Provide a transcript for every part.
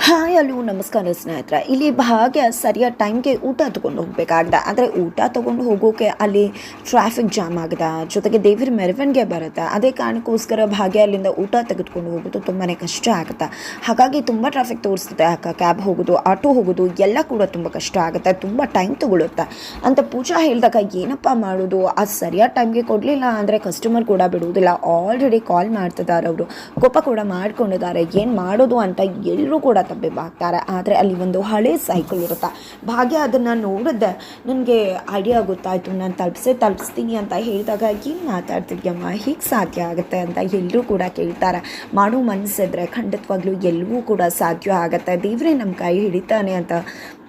Hi. ಅಲ್ಲೂ ನಮಸ್ಕಾರ ಸ್ನೇಹಿತರೆ, ಇಲ್ಲಿ ಭಾಗ್ಯ ಸರಿಯಾದ ಟೈಮ್ಗೆ ಊಟ ತೊಗೊಂಡು ಹೋಗಬೇಕಾಗಿದೆ. ಆದರೆ ಊಟ ತೊಗೊಂಡು ಹೋಗೋಕೆ ಅಲ್ಲಿ ಟ್ರಾಫಿಕ್ ಜಾಮ್ ಆಗಿದೆ, ಜೊತೆಗೆ ದೇವರ ಮೆರವಣಿಗೆ ಬರುತ್ತೆ. ಅದೇ ಕಾರಣಕ್ಕೋಸ್ಕರ ಭಾಗ್ಯ ಅಲ್ಲಿಂದ ಊಟ ತೆಗೆದುಕೊಂಡು ಹೋಗೋದು ತುಂಬಾ ಕಷ್ಟ ಆಗುತ್ತೆ. ಹಾಗಾಗಿ ತುಂಬ ಟ್ರಾಫಿಕ್ ತೋರಿಸ್ತದೆ. ಅಕ್ಕ ಕ್ಯಾಬ್ ಹೋಗೋದು ಆಟೋ ಹೋಗೋದು, ಎಲ್ಲ ಕೂಡ ತುಂಬ ಕಷ್ಟ ಆಗುತ್ತೆ. ತುಂಬ ಟೈಮ್ ತಗೊಳುತ್ತೆ. ಅಂತ ಪೂಜಾ ಹೇಳಿದಾಗ ಏನಪ್ಪ ಮಾಡೋದು? ಅದು ಸರಿಯಾದ ಟೈಮ್ಗೆ ಕೊಡಲಿಲ್ಲ ಅಂದರೆ ಕಸ್ಟಮರ್ ಕೂಡ ಬಿಡುವುದಿಲ್ಲ. ಆಲ್ರೆಡಿ ಕಾಲ್ ಮಾಡ್ತಿದ್ದಾರೆ ಅವರು. ಕೋಪ ಕೂಡ ಮಾಡ್ಕೊಂಡಿದ್ದಾರೆ ಏನು ಮಾಡೋದು ಅಂತ ಎಲ್ಲರೂ ಕೂಡ ತಬ್ಬಿಬ್ಬಾಗ್ತಾರೆ ಆದರೆ ಅಲ್ಲಿ ಒಂದು ಹಳೆ ಸೈಕಲ್ ಇರುತ್ತೆ? ಭಾಗ್ಯ ಅದನ್ನು ನೋಡಿದ್ದೆ ನನಗೆ ಐಡಿಯಾ ಗೊತ್ತಾಯಿತು. ನಾನು ತಲುಪಿಸೇ ತಲುಪಿಸ್ತೀನಿ ಅಂತ ಹೇಳಿದಾಗ ಏನು ಮಾತಾಡ್ತಿದ್ಯಮ್ಮ ಹೀಗೆ ಸಾಧ್ಯ ಆಗುತ್ತೆ ಅಂತ ಎಲ್ಲರೂ ಕೂಡ ಕೇಳ್ತಾರೆ. ಮಾಡೋ ಮನಸ್ಸಿದ್ರೆ ಖಂಡಿತವಾಗ್ಲೂ ಎಲ್ಲವೂ ಕೂಡ ಸಾಧ್ಯ ಆಗುತ್ತೆ. ದೇವರೇ ನಮ್ಮ ಕೈ ಹಿಡಿತಾನೆ ಅಂತ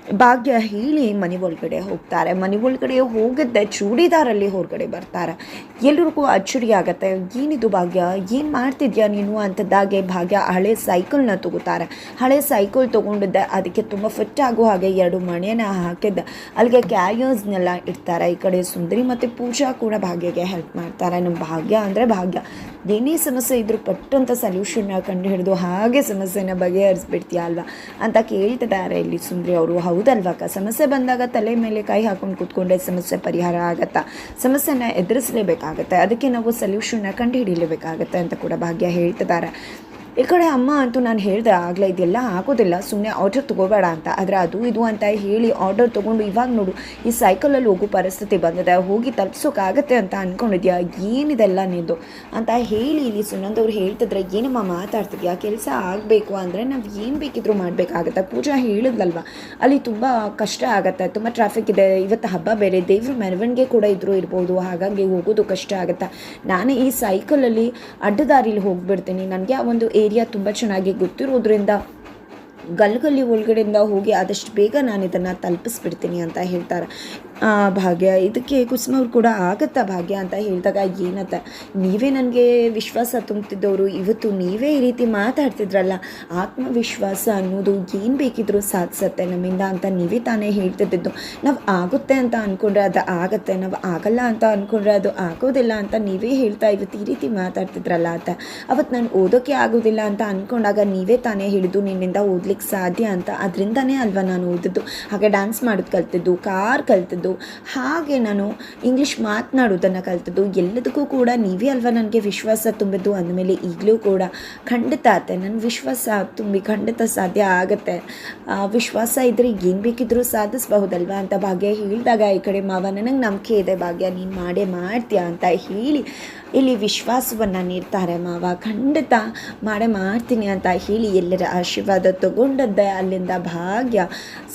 ಭಾಗ್ಯ ಹೇಳಿ ಮನೆ ಒಳಗಡೆ ಹೋಗ್ತಾರೆ. ಮನೆ ಒಳಗಡೆ ಹೋಗಿದ್ದೆ ಚೂಡಿದಾರಲ್ಲಿ ಹೊರಗಡೆ ಬರ್ತಾರೆ. ಎಲ್ರಿಗೂ ಅಚ್ಚರಿ ಆಗತ್ತೆ ಏನಿದು ಭಾಗ್ಯ? ಏನು ಮಾಡ್ತಿದ್ಯಾ ನೀನು ಅಂಥದ್ದಾಗೆ ಭಾಗ್ಯ ಹಳೆ ಸೈಕಲ್ನ ತಗೋತಾರೆ. ಹಳೆ ಸೈಕಲ್ ತೊಗೊಂಡಿದ್ದೆ. ಅದಕ್ಕೆ ತುಂಬ ಫಿಟ್ ಆಗೋ ಹಾಗೆ ಎರಡು ಮಣೆನ ಹಾಕಿದ್ದೆ. ಅಲ್ಲಿಗೆ ಕ್ಯಾರಿಯರ್ಸ್ನೆಲ್ಲ ಇಡ್ತಾರೆ. ಈ ಕಡೆ ಸುಂದರಿ ಮತ್ತು ಪೂಜಾ ಕೂಡ ಭಾಗ್ಯಗೆ ಹೆಲ್ಪ್ ಮಾಡ್ತಾರೆ. ನಮ್ಮ ಭಾಗ್ಯ ಅಂದರೆ ಭಾಗ್ಯ. ಏನೇ ಸಮಸ್ಯೆ ಇದ್ದರೂ ಪಟ್ಟಂತ ಸೊಲ್ಯೂಷನ್ನ ಕಂಡು ಹಿಡಿದು ಹಾಗೆ ಸಮಸ್ಯೆನ ಬಗೆಹರಿಸ್ಬಿಡ್ತೀಯ ಅಲ್ವಾ ಅಂತ ಕೇಳ್ತಿದ್ದಾರೆ ಇಲ್ಲಿ ಸುಂದ್ರಿ ಅವರು. ಹೌದಲ್ವಾಕ ಸಮಸ್ಯೆ ಬಂದಾಗ ತಲೆ ಮೇಲೆ ಕೈ ಹಾಕೊಂಡು ಕೂತ್ಕೊಂಡೆ ಸಮಸ್ಯೆ ಪರಿಹಾರ ಆಗತ್ತಾ? ಸಮಸ್ಯೆನ ಎದುರಿಸಲೇಬೇಕಾಗತ್ತೆ. ಅದಕ್ಕೆ ನಾವು ಸೊಲ್ಯೂಷನ್ನ ಕಂಡು ಹಿಡಿಲೇಬೇಕಾಗತ್ತೆ ಅಂತ ಕೂಡ ಭಾಗ್ಯ ಹೇಳ್ತಿದ್ದಾರೆ. ಈ ಕಡೆ ಅಮ್ಮ ಅಂತೂ ನಾನು ಹೇಳಿದೆ, ಆಗಲೇ ಇದೆಲ್ಲ ಆಗೋದಿಲ್ಲ ಸುಮ್ಮನೆ ಆರ್ಡರ್ ತೊಗೋಬೇಡ ಅಂತ. ಆದರೆ ಅದು ಇದು ಅಂತ ಹೇಳಿ ಆರ್ಡರ್ ತೊಗೊಂಡು ಇವಾಗ ನೋಡು, ಈ ಸೈಕಲಲ್ಲಿ ಹೋಗೋ ಪರಿಸ್ಥಿತಿ ಬಂದಿದೆ, ಹೋಗಿ ತಲುಪ್ಸೋಕ್ಕಾಗತ್ತೆ ಅಂತ ಅಂದ್ಕೊಂಡಿದ್ಯಾ ಏನಿದೆಲ್ಲ ನಿಂದು? ಅಂತ ಹೇಳಿ ಇಲ್ಲಿ ಸುನಂದವ್ರು ಹೇಳ್ತಿದ್ರೆ, ಏನಮ್ಮ ಮಾತಾಡ್ತಿದ್ಯಾ? ಕೆಲಸ ಆಗಬೇಕು ಅಂದರೆ ನಾವು ಏನು ಬೇಕಿದ್ರೂ ಮಾಡಬೇಕಾಗತ್ತೆ. ಪೂಜಾ ಹೇಳಿದ್ಲಲ್ವ? ಅಲ್ಲಿ ತುಂಬ ಕಷ್ಟ ಆಗುತ್ತೆ, ತುಂಬ ಟ್ರಾಫಿಕ್ ಇದೆ. ಇವತ್ತು ಹಬ್ಬ ಬೇರೆ, ದೇವ್ರ ಮೆರವಣಿಗೆ ಕೂಡ ಇದ್ದರೂ ಇರ್ಬೋದು, ಹಾಗಾಗಿ ಹೋಗೋದು ಕಷ್ಟ ಆಗುತ್ತೆ. ನಾನು ಈ ಸೈಕಲಲ್ಲಿ ಅಡ್ಡದಾರಿಲಿ ಹೋಗಿಬಿಡ್ತೀನಿ. ನನಗೆ ಆ ಒಂದು ಏರಿಯಾ ತುಂಬ ಚೆನ್ನಾಗಿ ಗೊತ್ತಿರೋದ್ರಿಂದ ಗಲ್ಗಲ್ಲಿ ಒಳಗಡೆಯಿಂದ ಹೋಗಿ ಆದಷ್ಟು ಬೇಗ ನಾನು ಇದನ್ನು ತಲುಪಿಸ್ಬಿಡ್ತೀನಿ ಅಂತ ಹೇಳ್ತಾರೆ. ಭಾಗ್ಯ. ಇದಕ್ಕೆ ಕುಸುಮ ಅವ್ರು ಕೂಡ ಆಗತ್ತಾ ಭಾಗ್ಯ ಅಂತ ಹೇಳಿದಾಗ ಏನತ್ತ? ನೀವೇ ನನಗೆ ವಿಶ್ವಾಸ ತುಂಬ್ತಿದ್ದವರು. ಇವತ್ತು ನೀವೇ ಈ ರೀತಿ ಮಾತಾಡ್ತಿದ್ರಲ್ಲ. ಆತ್ಮವಿಶ್ವಾಸ ಅನ್ನೋದು ಏನು ಬೇಕಿದ್ರೂ ಸಾಧಿಸತ್ತೆ ನಮ್ಮಿಂದ ಅಂತ ನೀವೇ ತಾನೇ ಹೇಳ್ತಿದ್ದು ನಾವು ಆಗುತ್ತೆ ಅಂತ ಅಂದ್ಕೊಂಡ್ರೆ ಅದು ಆಗತ್ತೆ. ನಾವು ಆಗಲ್ಲ ಅಂತ ಅಂದ್ಕೊಂಡ್ರೆ ಅದು ಆಗೋದಿಲ್ಲ ಅಂತ ನೀವೇ ಹೇಳ್ತಾ ಇವತ್ತು ಈ ರೀತಿ ಮಾತಾಡ್ತಿದ್ರಲ್ಲ ಅಂತ ಅವತ್ತು ನಾನು ಓದೋಕ್ಕೆ ಆಗೋದಿಲ್ಲ ಅಂತ ಅಂದ್ಕೊಂಡಾಗ ನೀವೇ ತಾನೇ ಹೇಳಿದ್ದು, ನಿನ್ನಿಂದ ಓದ್ಲಿಕ್ಕೆ ಸಾಧ್ಯ ಅಂತ. ಅದರಿಂದನೇ ಅಲ್ವಾ ನಾನು ಓದಿದ್ದು? ಹಾಗೆ ಡ್ಯಾನ್ಸ್ ಮಾಡೋದು ಕಲ್ತಿದ್ದು ಕಾರ್ ಕಲ್ತಿದ್ದು ಹಾಗೆ ನಾನು ಇಂಗ್ಲೀಷ್ ಮಾತನಾಡೋದನ್ನು ಕಲ್ತದ್ದು. ಎಲ್ಲದಕ್ಕೂ ಕೂಡ ನೀವೇ ಅಲ್ವಾ ನನಗೆ ವಿಶ್ವಾಸ ತುಂಬಿದ್ದು? ಅಂದಮೇಲೆ ಈಗಲೂ ಕೂಡ ಖಂಡಿತ ಆತೆ ನನ್ನ ವಿಶ್ವಾಸ ತುಂಬಿ ಖಂಡಿತ ಸಾಧ್ಯ ಆಗುತ್ತೆ. ವಿಶ್ವಾಸ ಇದ್ದರೆ ಏನು ಬೇಕಿದ್ರೂ ಸಾಧಿಸ್ಬಹುದಲ್ವಾ ಅಂತ ಭಾಗ್ಯ ಹೇಳಿದಾಗ ಈ ಕಡೆ ಮಾವ, ನನಗೆ ನಂಬಿಕೆ ಇದೆ ಭಾಗ್ಯ, ನೀನು ಮಾಡೇ ಮಾಡ್ತೀಯ? ಅಂತ ಹೇಳಿ, ಇಲ್ಲಿ ವಿಶ್ವಾಸವನ್ನು ನೀಡ್ತಾರೆ ಮಾವ. ಖಂಡಿತ ಮಾಡೇ ಮಾಡ್ತೀನಿ ಅಂತ ಹೇಳಿ ಎಲ್ಲರ ಆಶೀರ್ವಾದ ತಗೊಂಡದ್ದೆ ಅಲ್ಲಿಂದ ಭಾಗ್ಯ.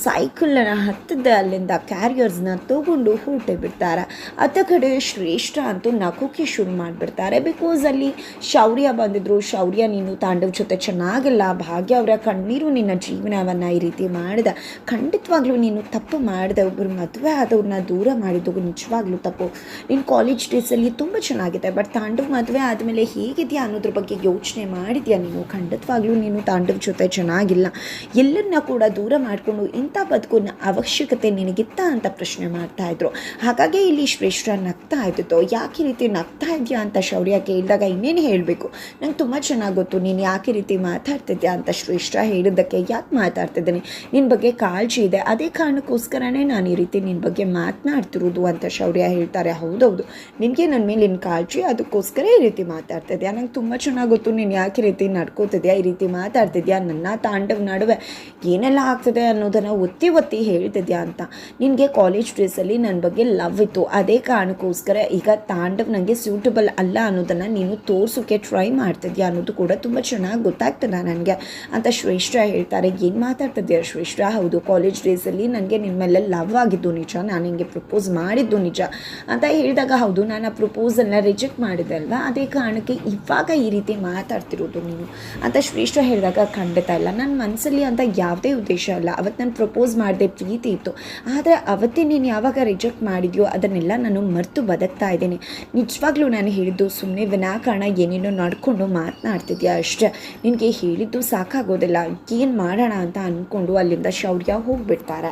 ಸೈಕಲ್ನ ಹತ್ತದ್ದೆ ಅಲ್ಲಿಂದ ಕ್ಯಾರಿಯರ್ಸ್ನ ತಗೊಂಡು ಹೊರಟೆ ಬಿಡ್ತಾರೆ. ಅತ್ತ ಕಡೆ ಶ್ರೇಷ್ಠ ಅಂತೂ ನಗೋಕೆ ಶುರು ಮಾಡಿಬಿಡ್ತಾರೆ. ಬಿಕಾಸ್ ಅಲ್ಲಿ ಶೌರ್ಯ ಬಂದಿದ್ರು. ಶೌರ್ಯ ನೀನು ತಾಂಡವ್ ಜೊತೆ ಚೆನ್ನಾಗಿಲ್ಲ. ಭಾಗ್ಯ ಅವರ ಕಣ್ಣೀರು ನಿನ್ನ ಜೀವನವನ್ನು ಈ ರೀತಿ ಮಾಡಿದ. ಖಂಡಿತವಾಗ್ಲೂ ನೀನು ತಪ್ಪು ಮಾಡಿದೆ. ಒಬ್ಬರು ಮದುವೆ ಆದವ್ರನ್ನ ದೂರ ಮಾಡಿದ್ದು ನಿಜವಾಗ್ಲೂ ತಪ್ಪು. ನಿನ್ನ ಕಾಲೇಜ್ ಡೇಸಲ್ಲಿ ತುಂಬ ಚೆನ್ನಾಗಿದೆ. ಬಟ್ ತಾಂಡವ್ ಮದುವೆ ಆದಮೇಲೆ ಹೇಗಿದೆಯಾ ಅನ್ನೋದ್ರ ಬಗ್ಗೆ ಯೋಚನೆ ಮಾಡಿದ್ಯಾ ನೀನು? ಖಂಡಿತವಾಗ್ಲೂ ನೀನು ತಾಂಡವ್ ಜೊತೆ ಚೆನ್ನಾಗಿಲ್ಲ. ಎಲ್ಲರನ್ನ ಕೂಡ ದೂರ ಮಾಡಿಕೊಂಡು ಇಂಥ ಬದುಕಿನ ಅವಶ್ಯಕತೆ ನಿನಗಿತ್ತ ಅಂತ ಪ್ರಶ್ನೆ ಮಾಡ್ತಾ ಇದ್ರು ಹಾಗಾಗಿ ಇಲ್ಲಿ ಶ್ರೇಷ್ಠ ನಗ್ತಾ ಇದ್ದಿತ್ತು ಯಾಕೆ ರೀತಿ ನಗ್ತಾ ಇದೆಯಾ ಅಂತ ಶೌರ್ಯ ಕೇಳಿದಾಗ ಇನ್ನೇನು ಹೇಳಬೇಕು? ನಂಗೆ ತುಂಬ ಚೆನ್ನಾಗಿ ಗೊತ್ತು. ನೀನು ಯಾಕೆ ರೀತಿ ಮಾತಾಡ್ತಿದ್ಯಾ ಅಂತ ಶ್ರೇಷ್ಠ ಹೇಳಿದ್ದಕ್ಕೆ ಯಾಕೆ ಮಾತಾಡ್ತಿದ್ದೀನಿ? ನಿನ್ನ ಬಗ್ಗೆ ಕಾಳಜಿ ಇದೆ. ಅದೇ ಕಾರಣಕ್ಕೋಸ್ಕರನೇ ನಾನು ಈ ರೀತಿ ನಿನ್ನ ಬಗ್ಗೆ ಮಾತನಾಡ್ತಿರೋದು ಅಂತ ಶೌರ್ಯ ಹೇಳ್ತಾರೆ. ಹೌದೌದು. ನಿನಗೆ ನನ್ನ ಮೇಲೆ ನಿನ್ನ ಕಾಳಜಿ. ಅದಕ್ಕೋಸ್ಕರ ಈ ರೀತಿ ಮಾತಾಡ್ತಿದ್ಯಾ? ನಂಗೆ ತುಂಬ ಚೆನ್ನಾಗಿ ಗೊತ್ತು. ನೀನು ಯಾಕೆ ರೀತಿ ನಡ್ಕೋತಿದ್ಯಾ? ಈ ರೀತಿ ಮಾತಾಡ್ತಿದ್ಯಾ? ನನ್ನ ತಾಂಡವ್ ನಡುವೆ ಏನೆಲ್ಲ ಆಗ್ತದೆ ಅನ್ನೋದನ್ನು ಒತ್ತಿ ಒತ್ತಿ ಹೇಳ್ತಿದ್ಯಾ ಅಂತ. ನಿನಗೆ ಕಾಲೇಜ್ ಡೇಸಲ್ಲಿ ನನ್ನ ಬಗ್ಗೆ ಲವ್ ಇತ್ತು. ಅದೇ ಕಾರಣಕ್ಕೋಸ್ಕರ ಈಗ ತಾಂಡವ್ ನನಗೆ ಸೂಟಬಲ್ ಅಲ್ಲ ಅನ್ನೋದನ್ನು ನೀನು ತೋರಿಸೋಕ್ಕೆ ಟ್ರೈ ಮಾಡ್ತಿದ್ಯಾ ಅನ್ನೋದು ಕೂಡ ತುಂಬ ಚೆನ್ನಾಗಿ ಗೊತ್ತಾಗ್ತದೆ ನನಗೆ. ಅಂತ ಶ್ರೇಷ್ಠ ಹೇಳ್ತಾರೆ. ಏನು ಮಾತಾಡ್ತಿದ್ಯಾ ಶ್ರೇಷ್ಠ? ಹೌದು ಕಾಲೇಜ್ ಡೇಸಲ್ಲಿ ನನಗೆ ನಿಮ್ಮೆಲ್ಲ ಮೇಲೆ ಲವ್ ಆಗಿದ್ದು ನಿಜ. ನಾನು ಹಿಂಗೆ ಪ್ರಪೋಸ್ ಮಾಡಿದ್ದು ನಿಜ. ಅಂತ ಹೇಳಿದಾಗ ಹೌದು, ನಾನು ಆ ಪ್ರಪೋಸಲ್ನ ರಿಜೆಕ್ಟ್ ಮಾಡಿದೆ ಅಲ್ವಾ? ಅದೇ ಕಾರಣಕ್ಕೆ ಇವಾಗ ಈ ರೀತಿ ಮಾತಾಡ್ತಿರೋದು ನೀನು. ಅಂತ ಶ್ರೇಷ್ಠ ಹೇಳಿದಾಗ, ಖಂಡಿತ ಇಲ್ಲ. ನನ್ನ ಮನಸ್ಸಲ್ಲಿ ಅಂತ ಯಾವುದೇ ಉದ್ದೇಶ ಅಲ್ಲ ಅವತ್ತು ನಾನು ಪ್ರಪೋಸ್ ಮಾಡಿದೆ ಪ್ರೀತಿ ಇತ್ತು. ಆದರೆ ಅವತ್ತೇ ನೀನು ಯಾವಾಗ ರಿಜೆಕ್ಟ್ ಮಾಡಿದ್ಯೋ ಅದನ್ನೆಲ್ಲ ನಾನು ಮರೆತು ಬದುಕ್ತಾ ಇದ್ದೀನಿ. ನಿಜವಾಗ್ಲೂ ನಾನು ಹೇಳಿದ್ದು ಸುಮ್ಮನೆ ವಿನಾಕಾರಣ ಏನೇನೋ ನಡ್ಕೊಂಡು ಮಾತನಾಡ್ತಿದ್ಯಾ ಅಷ್ಟೇ. ನಿನಗೆ ಹೇಳಿದ್ದು ಸಾಕಾಗೋದಿಲ್ಲ. ಏನು ಮಾಡೋಣ ಅಂತ ಅಂದ್ಕೊಂಡು ಅಲ್ಲಿಂದ ಶೌರ್ಯ ಹೋಗಿಬಿಡ್ತಾರೆ.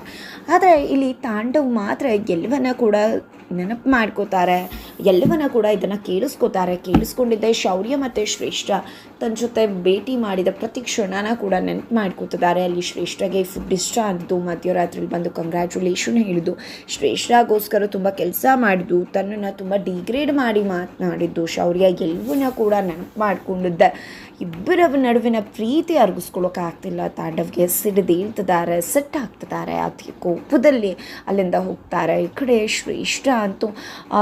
ಆದರೆ ಇಲ್ಲಿ ತಾಂಡವ್ ಮಾತ್ರ ಎಲ್ಲವನ್ನ ಕೂಡ ನೆನಪು ಮಾಡ್ಕೋತಾರೆ. ಎಲ್ಲವನ್ನ ಕೂಡ ಇದನ್ನು ಕೇಳಿಸ್ಕೋತಾರೆ. ಕೇಳಿಸ್ಕೊಂಡಿದ್ದೆ ಶೌರ್ಯ ಮತ್ತು ಶ್ರೇಷ್ಠ ತನ್ನ ಜೊತೆ ಭೇಟಿ ಮಾಡಿದ ಪ್ರತಿ ಕ್ಷಣನ ಕೂಡ ನೆನಪು ಮಾಡ್ಕೋತಿದ್ದಾರೆ. ಅಲ್ಲಿ ಶ್ರೇಷ್ಠಗೆ ಫುಡ್ ಇಷ್ಟ ಅಂತು ಮಧ್ಯರಾತ್ರಿಲಿ ಬಂದು ಕಂಗ್ರ್ಯಾಚುಲೇಷನ್ ಹೇಳಿದ್ದು. ಶ್ರೇಷ್ಠಗೋಸ್ಕರ ತುಂಬ ಕೆಲಸ ಮಾಡಿದ್ದು. ತನ್ನನ್ನು ತುಂಬ ಡಿಗ್ರೇಡ್ ಮಾಡಿ ಮಾತನಾಡಿದ್ದು. ಶೌರ್ಯ ಎಲ್ಲವನ್ನ ಕೂಡ ನೆನಪು ಮಾಡಿಕೊಂಡಿದ್ದೆ. ಇಬ್ಬರ ನಡುವಿನ ಪ್ರೀತಿ ಅರ್ಗಿಸ್ಕೊಳ್ಳೋಕ್ಕಾಗ್ತಿಲ್ಲ ತಾಂಡವ್ಗೆ ಸಿಡಿದೇಳ್ತಿದ್ದಾರೆ ಸೆಟ್ ಆಗ್ತಿದ್ದಾರೆ. ಅತಿ ಕೋಪದಲ್ಲಿ ಅಲ್ಲಿಂದ ಹೋಗ್ತಾರೆ. ಈ ಕಡೆ ಶ್ರೇಷ್ಠ ಅಂತೂ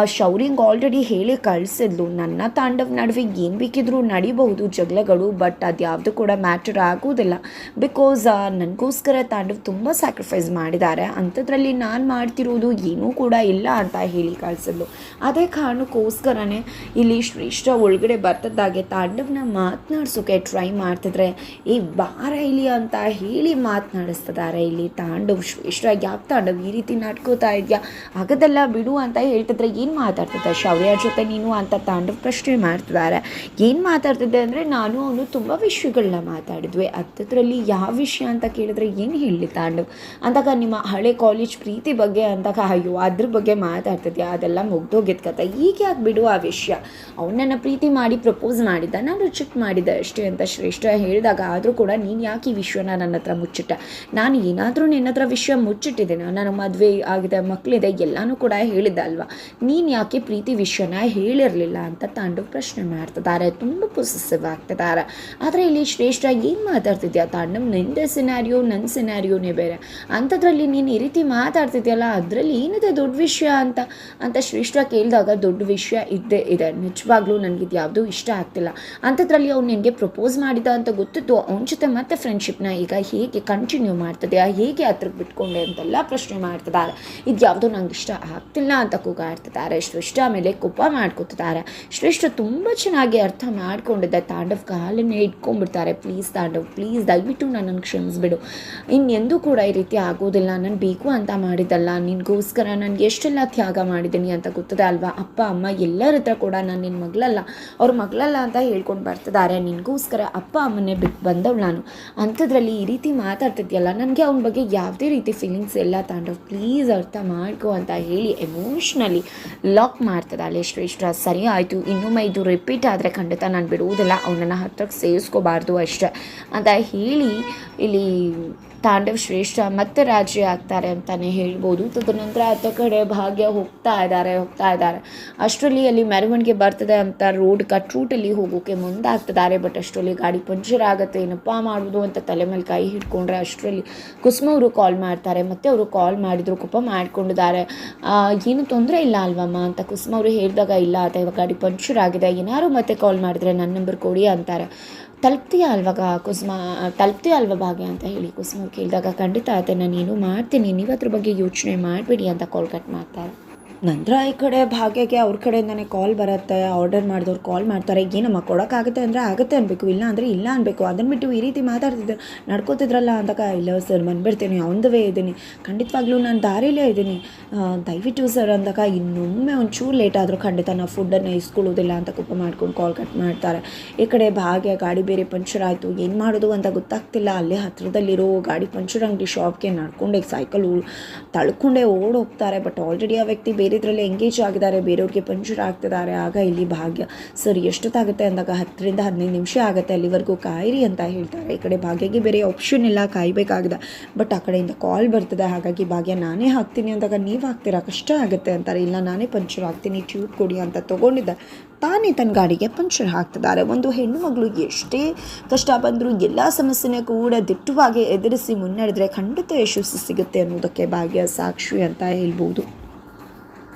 ಶೌರ್ಯಂಗೆ ಆಲ್ರೆಡಿ ಹೇಳಿ ಕಳಿಸಿದ್ಲು. ನನ್ನ ತಾಂಡವ್ ನಡುವೆ ಏನು ಬೇಕಿದ್ರೂ ನಡಿಬಹುದು, ಜಗಳಗಳು ಬಟ್ ಅದ್ಯಾವುದು ಕೂಡ ಮ್ಯಾಟರ್ ಆಗೋದಿಲ್ಲ. ಬಿಕಾಸ್ ನನಗೋಸ್ಕರ ತಾಂಡವ್ ತುಂಬ ಸ್ಯಾಕ್ರಿಫೈಸ್ ಮಾಡಿದ್ದಾರೆ. ಅಂಥದ್ರಲ್ಲಿ ನಾನು ಮಾಡ್ತಿರೋದು ಏನೂ ಕೂಡ ಇಲ್ಲ ಅಂತ ಹೇಳಿ ಕಳಿಸಿದ್ಲು. ಅದೇ ಕಾರಣಕ್ಕೋಸ್ಕರನೇ ಇಲ್ಲಿ ಶ್ರೇಷ್ಠ ಒಳಗಡೆ ಬರ್ತದ್ದಾಗೆ ತಾಂಡವ್ನ ಮಾತನಾಡ್ಸೋಕೆ ಟ್ರೈ ಮಾಡ್ತಿದ್ರೆ, ಏ, ಬಾರ ಇಲ್ಲಿ ಅಂತ ಹೇಳಿ ಮಾತನಾಡಿಸ್ತಿದ್ದಾರೆ ಇಲ್ಲಿ ತಾಂಡವ್. ಶ್ರೇಷ್ಠ ಯಾವ ತಾಂಡವ್ ಈ ರೀತಿ ನಡ್ಕೋತಾ ಇದೆಯಾ? ಆಗದೆಲ್ಲ ಬಿಡು ಅಂತ ಹೇಳ್ತಿದ್ರೆ ಏನು ಮಾತಾಡ್ತಿದ್ದೆ ಶೌರ್ಯ ಜೊತೆ ನೀನು ಅಂತ ತಾಂಡವ್ ಪ್ರಶ್ನೆ ಮಾಡ್ತಿದ್ದಾರೆ. ಏನು ಮಾತಾಡ್ತಿದ್ದೆ ಅಂದರೆ ನಾನು ಅವನು ತುಂಬ ವಿಷಯಗಳನ್ನ ಮಾತಾಡಿದ್ವಿ. ಅಂಥದ್ರಲ್ಲಿ ಯಾವ ವಿಷಯ ಅಂತ ಕೇಳಿದ್ರೆ ಏನು ಹೇಳಿ ತಾಂಡವ್? ಅಂದಾಗ ನಿಮ್ಮ ಹಳೆ ಕಾಲೇಜ್ ಪ್ರೀತಿ ಬಗ್ಗೆ, ಅಂದಾಗ ಅಯ್ಯೋ ಅದ್ರ ಬಗ್ಗೆ ಮಾತಾಡ್ತಿದ್ಯಾ? ಅದೆಲ್ಲ ಮುಗ್ದೋಗಿದ್ ಕತೆ. ಈಗ ಯಾಕೆ ಬಿಡು ಆ ವಿಷಯ. ಅವನನ್ನು ನನ್ನ ಪ್ರೀತಿ ಮಾಡಿ ಪ್ರಪೋಸ್ ಮಾಡಿದ್ದ, ನಾನು ರಿಜೆಕ್ಟ್ ಮಾಡಿದ್ದೆ ಅಷ್ಟೇ ಅಂತ ಶ್ರೇಷ್ಠ ಹೇಳಿದಾಗ ಆದರೂ ಕೂಡ ನೀನು ಯಾಕೆ ಈ ವಿಷಯನ ನನ್ನ ಹತ್ರ ಮುಚ್ಚಿಟ್ಟ? ನಾನು ಏನಾದರೂ ನಿನ್ನ ಹತ್ರ ವಿಷಯ ಮುಚ್ಚಿಟ್ಟಿದ್ದೇನೆ. ನಾನು ಮದುವೆ ಆಗಿದೆ ಮಕ್ಕಳಿದೆ ಎಲ್ಲನೂ ಕೂಡ ಹೇಳಿದ್ದೆ ಅಲ್ವಾ? ನೀನು ಯಾಕೆ ಪ್ರೀತಿ ವಿಷಯನ ಹೇಳಿರಲಿಲ್ಲ ಅಂತ ತಾಂಡವ್ ಪ್ರಶ್ನೆ ಮಾಡ್ತಿದ್ದಾರೆ. ತುಂಬ ಪೊಸೆಸಿವ್ ಆಗ್ತಿದ್ದಾರೆ ಆದರೆ ಇಲ್ಲಿ ಶ್ರೇಷ್ಠ ಏನು ಮಾತಾಡ್ತಿದ್ಯಾ ತಾಂಡವ್? ನಿಂದೆ ಸಿನಾರಿಯೋ ನನ್ನ ಸಿನಾರಿಯೋನೇ ಬೇರೆ. ಅಂಥದ್ರಲ್ಲಿ ನೀನು ಈ ರೀತಿ ಮಾತಾಡ್ತಿದ್ಯಲ್ಲ, ಅದರಲ್ಲಿ ಏನಿದೆ ದೊಡ್ಡ ವಿಷಯ ಅಂತ? ಅಂತ ಶ್ರೇಷ್ಠ ಕೇಳಿದಾಗ ದೊಡ್ಡ ವಿಷಯ ಇದ್ದೇ ಇದೆ. ನಿಜವಾಗ್ಲೂ ನನಗೆ ಇದು ಯಾವುದೂ ಇಷ್ಟ ಆಗ್ತಿಲ್ಲ. ಅಂಥದ್ರಲ್ಲಿ ಅವ್ನು ನಿನಗೆ ಪ್ರಪೋಸ್ ಮಾಡಿದ ಅಂತ ಗೊತ್ತಿತ್ತು. ಅವನ ಜೊತೆ ಮತ್ತೆ ಫ್ರೆಂಡ್ಶಿಪ್ನ ಈಗ ಹೇಗೆ ಕಂಟಿನ್ಯೂ ಮಾಡ್ತದೆ ಹೇಗೆ ಹತ್ರಕ್ಕೆ ಬಿಟ್ಕೊಂಡೆ ಅಂತೆಲ್ಲ ಪ್ರಶ್ನೆ ಮಾಡ್ತಿದ್ದಾರೆ. ಇದು ಯಾವುದೋ ನಂಗೆ ಇಷ್ಟ ಆಗ್ತಿಲ್ಲ ಅಂತ ಕೂಗಾಡ್ತಿದ್ದಾರೆ ಶ್ರೇಷ್ಠ. ಮೇಲೆ ಕೋಪ ಮಾಡ್ಕೊತಿದ್ದಾರೆ. ಶ್ರೇಷ್ಠ ತುಂಬ ಚೆನ್ನಾಗಿ ಅರ್ಥ ಮಾಡ್ಕೊಂಡಿದ್ದೆ ತಾಂಡವ್ ಕಾಲನ್ನೇ ಇಟ್ಕೊಂಡ್ಬಿಡ್ತಾರೆ. ಪ್ಲೀಸ್ ತಾಂಡವ್, ಪ್ಲೀಸ್ ದಯವಿಟ್ಟು ನನ್ನನ್ನು ಕ್ಷಮಿಸ್ಬಿಡು. ಇನ್ನೆಂದೂ ಕೂಡ ಈ ರೀತಿ ಆಗೋದಿಲ್ಲ. ನಾನು ಬೇಕು ಅಂತ ಮಾಡಿದ್ದಲ್ಲ. ನಿನಗೋಸ್ಕರ ನನಗೆ ಎಷ್ಟೆಲ್ಲ ತ್ಯಾಗ ಮಾಡಿದ್ದೀನಿ ಅಂತ ಗೊತ್ತದೆ ಅಲ್ವಾ? ಅಪ್ಪ, ಅಮ್ಮ ಎಲ್ಲರ ಹತ್ರ ಕೂಡ ನಾನು ನಿನ್ನ ಮಗಳಲ್ಲ. ಅವ್ರ ಮಗಳಲ್ಲ ಅಂತ ಹೇಳ್ಕೊಂಡು ಬರ್ತಿದ್ದಾರೆ. ನಿನಗೋಸ್ಕರ ಅಪ್ಪ ಅಮ್ಮನೇ ಬಿಟ್ಟು ಬಂದವಳು ನಾನು. ಅಂಥದ್ರಲ್ಲಿ ಈ ರೀತಿ ಮಾತಾಡ್ತಿದ್ಯಲ್ಲ? ನನಗೆ ಅವನ ಬಗ್ಗೆ ಯಾವುದೇ ರೀತಿ ಫೀಲಿಂಗ್ಸ್ ಎಲ್ಲ ತಾಂಡವ್. ಪ್ಲೀಸ್ ಅರ್ಥ ಮಾಡ್ಕೋ ಅಂತ ಹೇಳಿ ಎಮೋಷ್ನಲಿ ಲಾಕ್ ಮಾಡ್ತದಾಳೆ ಇಷ್ಟು ಸರಿ ಆಯಿತು ಇನ್ನೊಮ್ಮೆ ಇದು ರಿಪೀಟ್ ಆದರೆ ಖಂಡಿತ ನಾನು ಬಿಡುವುದಿಲ್ಲ, ಅವನನ್ನು ಹತ್ರಕ್ಕೆ ಸೇರಿಸ್ಕೋಬಾರ್ದು ಅಷ್ಟೇ. ಅಂತ ಹೇಳಿ ಇಲ್ಲಿ ತಾಂಡವ್ ಶ್ರೇಷ್ಠ ಮತ್ತೆ ರಾಜಿ ಆಗ್ತಾರೆ ಅಂತಲೇ ಹೇಳ್ಬೋದು. ತದನಂತರ ಆತ ಕಡೆ ಭಾಗ್ಯ ಹೋಗ್ತಾ ಇದ್ದಾರೆ ಹೋಗ್ತಾ ಇದ್ದಾರೆ. ಅಷ್ಟರಲ್ಲಿ ಅಲ್ಲಿ ಮೆರವಣಿಗೆ ಬರ್ತದೆ ಅಂತ ರೋಡ್ ಕಟ್ ರೂಟಲ್ಲಿ ಹೋಗೋಕೆ ಮುಂದಾಗ್ತಿದ್ದಾರೆ. ಬಟ್ ಅಷ್ಟರಲ್ಲಿ ಗಾಡಿ ಪಂಚರ್ ಆಗುತ್ತೆ, ಏನಪ್ಪ ಮಾಡೋದು ಅಂತ ತಲೆ ಮೇಲೆ ಕೈ ಹಿಡ್ಕೊಂಡ್ರೆ ಅಷ್ಟರಲ್ಲಿ ಕುಸುಮ ಅವರು ಕಾಲ್ ಮಾಡ್ತಾರೆ. ಮತ್ತು ಅವರು ಕಾಲ್ ಮಾಡಿದ್ರು, ಕೋಪ ಮಾಡ್ಕೊಂಡಿದ್ದಾರೆ. ಏನು ತೊಂದರೆ ಇಲ್ಲ ಅಲ್ವಮ್ಮ ಅಂತ ಕುಸುಮ ಅವರು ಹೇಳಿದಾಗ, ಇಲ್ಲ, ಆತ ಇವಾಗ ಗಾಡಿ ಪಂಚರ್ ಆಗಿದೆ ಏನಾರು ಮತ್ತೆ ಕಾಲ್ ಮಾಡಿದ್ರೆ ನನ್ನ ನಂಬರ್ ಕೊಡಿ ಅಂತಾರೆ. ತಲುಪ್ತೀಯ ಅಲ್ವಾಗ ಕುಸುಮ? ತಲುಪ್ತೀಯ ಅಲ್ವಾ ಭಾಗ್ಯ ಅಂತ ಹೇಳಿ ಕುಸುಮ ಕೇಳಿದಾಗ ಖಂಡಿತ ಅದನ್ನು ನೀನು ಮಾಡ್ತೀನಿ. ನೀವು ಅದ್ರ ಬಗ್ಗೆ ಯೋಚನೆ ಮಾಡಬೇಡಿ ಅಂತ ಕಾಲ್ ಕಟ್ ಮಾಡ್ತಾರೆ ನಂತರ ಈ ಕಡೆ ಭಾಗ್ಯಕ್ಕೆ ಅವ್ರ ಕಡೆಯಿಂದನೇ ಕಾಲ್ ಬರುತ್ತೆ ಆರ್ಡರ್ ಮಾಡಿದವ್ರು ಕಾಲ್ ಮಾಡ್ತಾರೆ. ಏನಮ್ಮ ಕೊಡೋಕ್ಕಾಗುತ್ತೆ ಅಂದರೆ ಆಗುತ್ತೆ ಅನ್ಬೇಕು, ಇಲ್ಲ ಅಂದರೆ ಇಲ್ಲ ಅನ್ಬೇಕು. ಅದನ್ನು ಬಿಟ್ಟು ಈ ರೀತಿ ಮಾತಾಡ್ತಿದ್ರು, ನಡ್ಕೋತಿದ್ರಲ್ಲ ಅಂದಾಗ ಇಲ್ಲ ಸರ್ ಬಂದುಬಿಡ್ತೀನಿ ಆನ್ ವೇ ಇದ್ದೀನಿ. ಖಂಡಿತವಾಗ್ಲೂ ನಾನು ದಾರಿಲೇ ಇದ್ದೀನಿ. ದಯವಿಟ್ಟು ಸರ್ ಅಂದಾಗ ಇನ್ನೊಮ್ಮೆ ಒಂಚೂರು ಲೇಟ್ ಆದರೂ ಖಂಡಿತ ನಾವು ಫುಡ್ಡನ್ನು ಇಸ್ಕೊಳ್ಳೋದಿಲ್ಲ ಅಂತ ಕುಪ್ಪ ಮಾಡ್ಕೊಂಡು ಕಾಲ್ ಕಟ್ ಮಾಡ್ತಾರೆ. ಈ ಕಡೆ ಭಾಗ್ಯ ಗಾಡಿ ಬೇರೆ ಪಂಚರ್ ಆಯಿತು, ಏನು ಮಾಡೋದು ಅಂತ ಗೊತ್ತಾಗ್ತಿಲ್ಲ. ಅಲ್ಲೇ ಹತ್ತಿರದಲ್ಲಿರೋ ಗಾಡಿ ಪಂಚರ್ ಅಂಗಡಿ ಶಾಪ್ಗೆ ನಡ್ಕೊಂಡೆ ಸೈಕಲ್ ತಳ್ಕೊಂಡೇ ಓಡೋಗ್ತಾರೆ ಬಟ್ ಆಲ್ರೆಡಿ ಆ ವ್ಯಕ್ತಿ ಬೇರೆದ್ರಲ್ಲಿ ಎಂಗೇಜ್ ಆಗಿದ್ದಾರೆ, ಬೇರೆಯವ್ರಿಗೆ ಪಂಚರ್ ಆಗ್ತಿದ್ದಾರೆ, ಆಗ ಇಲ್ಲಿ ಭಾಗ್ಯ. ಸರ್, ಎಷ್ಟೊತ್ತಾಗುತ್ತೆ? ಅಂದಾಗ ಹತ್ತರಿಂದ ಹದಿನೈದು ನಿಮಿಷ ಆಗುತ್ತೆ, ಅಲ್ಲಿವರೆಗೂ ಕಾಯಿರಿ ಅಂತ ಹೇಳ್ತಾರೆ. ಈ ಕಡೆ ಭಾಗ್ಯಗೆ ಬೇರೆ ಆಪ್ಷನ್ ಇಲ್ಲ, ಕಾಯಬೇಕಾಗಿದೆ. ಬಟ್ ಆ ಕಡೆಯಿಂದ ಕಾಲ್ ಬರ್ತದೆ, ಹಾಗಾಗಿ ಭಾಗ್ಯ, ನಾನೇ ಹಾಕ್ತೀನಿ ಅಂದಾಗ, ನೀವು ಹಾಕ್ತೀರಾ? ಕಷ್ಟ ಆಗುತ್ತೆ ಅಂತಾರೆ. ಇಲ್ಲ, ನಾನೇ ಪಂಚರ್ ಹಾಕ್ತೀನಿ ಟ್ಯೂಬ್ ಕೊಡಿ ಅಂತ ತೊಗೊಂಡಿದ್ದೆ ತಾನೇ ತನ್ನ ಗಾಡಿಗೆ ಪಂಚರ್ ಹಾಕ್ತಿದ್ದಾರೆ. ಒಂದು ಹೆಣ್ಣು ಮಗಳು ಎಷ್ಟೇ ಕಷ್ಟ ಬಂದರೂ, ಎಲ್ಲ ಸಮಸ್ಯೆನ ಕೂಡ ದಿಟ್ಟವಾಗಿ ಎದುರಿಸಿ ಮುನ್ನಡೆದ್ರೆ ಖಂಡಿತ ಯಶಸ್ಸು ಸಿಗುತ್ತೆ ಅನ್ನೋದಕ್ಕೆ ಭಾಗ್ಯ ಸಾಕ್ಷಿ ಅಂತ ಹೇಳ್ಬೋದು.